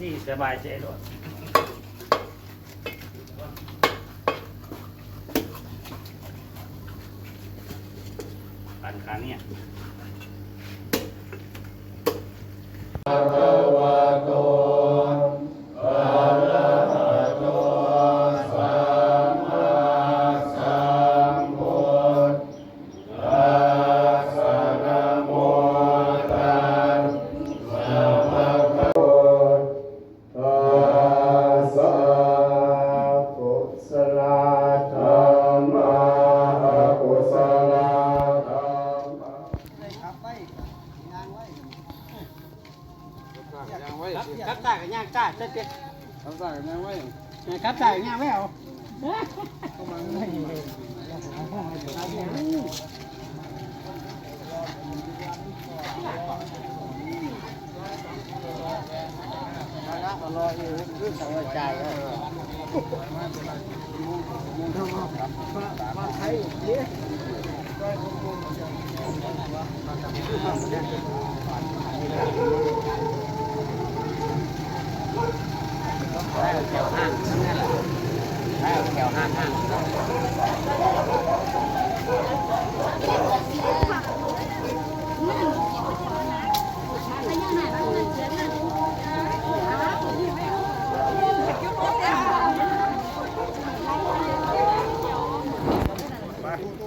ที่สบายใจด้วยปันครั้งเนี่ย ตากับยางตาเจ๊เจ๊ทำได้ยังไว้ครับตากับยางไว้เอาเข้ามารออยู่คือสังวใจมาไทยเนี่ย แถวห้างนั่นแหละแถวห้างห้าง เ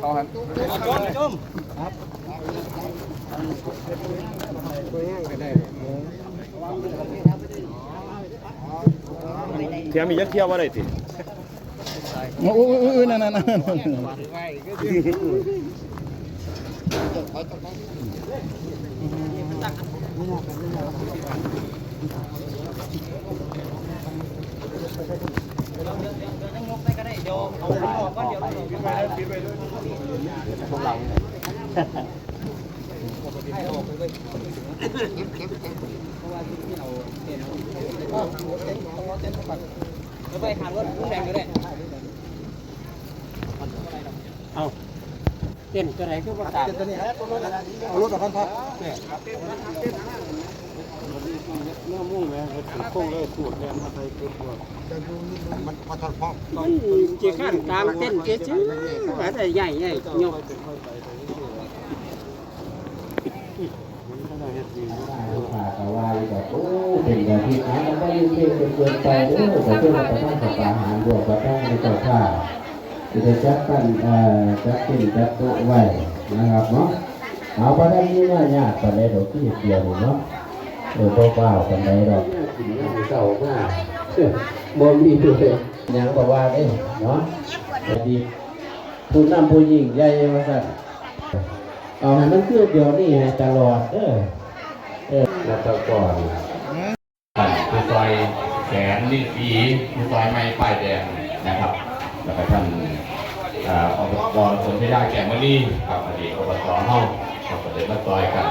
ขาหันจมจมเทียมมียักเที่ยวว่าไรติ โอ้ยนั่นนั่นนั่นต้องยกไปก็ได้เราไปหารถลุงแดงก็ได้ เอา เต้นตัวไหนก็ประกาศตัวนี้ฮะตัวรถเอารถกับพันพักเนี่ยเนื้อมุ่งเลยโค้งเลยสูดแรงมาไทยเกิดบัวมันมาทอดพอกมันเจีข้านตามเต้นเจีชื่อแต่ใหญ่ใหญ่ยกฝากเอาไว้แบบโอ้เป็นแบบที่อ่านมันก็ยิ่งเก่งเกินไปเด้อแต่เพื่อนเราก็ต้องศึกษาหารบวกกับต้องในต่อข้า จะจัดกันเอ่อจัดขึ้นจัดโต๊ะไว้นะครับเนาะเอาไปได้ยี่ว่ายากกันเลยดอกที่เดียวเนาะเออเปล่าๆกันได้ดอกกินน้ำเศร้ามากบ่มีเลยยังบอกว่าเด้เนาะดีผู้นำผู้หญิงใหญ่มาสั่นเอาให้มันคือเดียวนี่ให้ตลอดเด้อเออแล้วก็ก่อนคือซอยแสนลิ้นปีคือซอยไม้ป้ายแดงนะครับ แล้วก็ท่านอบตสนธิดาแก่มณีครับอดีตอบตเฮาครับก็เลยมาซอยกัน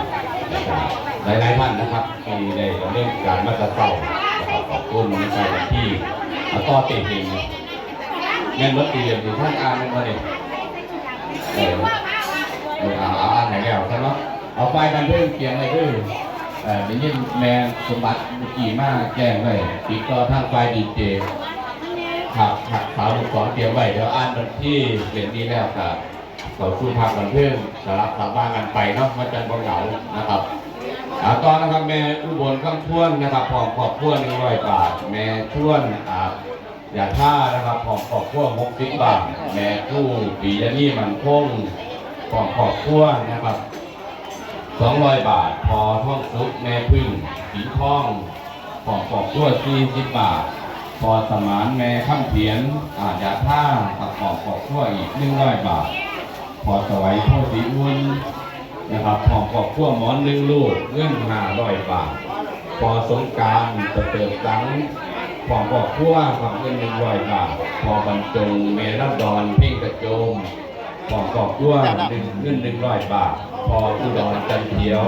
นะครับหลายๆท่านนะครับที่ได้ดำเนินการมาตรเต้านะครับขอบคุณในใจที่มาต่อติดหิงเงินรถตีเดียวที่ท่านอ่านมันมาเนี่ยเอออ่านอ่านไหนแล้วใช่ไหมเอาไฟกันเพิ่มเกียงอะไรเพิ่มเอ่อได้ยินแม่สมบัติเมื่อกี้มากแจ้งไว้ปีก็ทางไฟดีเจ ครับหักสาวลูกสองเตรียมไว้เดี๋ยวอ่านวันที่เรียนนี้แล้วกับเราสู้พักกันเพิ่มสลับสาบ้านกันไปเนาะมาจันทร์บนเหงานะครับอ่าตอนนะครับแม่อุบลข้างท่วนนะครับพร้อมขอบท่วนหนึ่งร้อยบาท แม่ท่วนอ่าอย่าท่านะครับพร้อมขอบท่วนหกสิบบาท แม่ผู้ปียนี่มันคงพร้อมขอบท่วนนะครับสองร้อยบาท พอท่องซุปแม่พึ่งสีทองขอขอบตัวสี่สิบบาท พอสมานแม่ข้ามเพียนอาจยาท่าตักขอบขอบทั่วอีกหนึ่งร้อยบาท พอสวัยพ่อสีอุ่นนะครับขอขอบทั่วหมอนหนึ่งลูกเงื่อนห้าร้อยบาท พอสงการจะเติมตังขอขอบทั่วกับเงินหนึ่งร้อยบาท พอบรรจงเมรัดดอนเพ่งกระโจมขอขอบทั่วหนึ่งเงินหนึ่งร้อยบาท พออุดรจันเขียว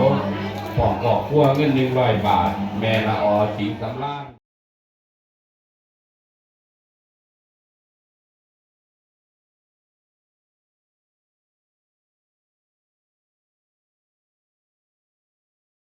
ขอขอบทั่วเงินหนึ่งร้อยบาท แม่ละออสีสำล่าง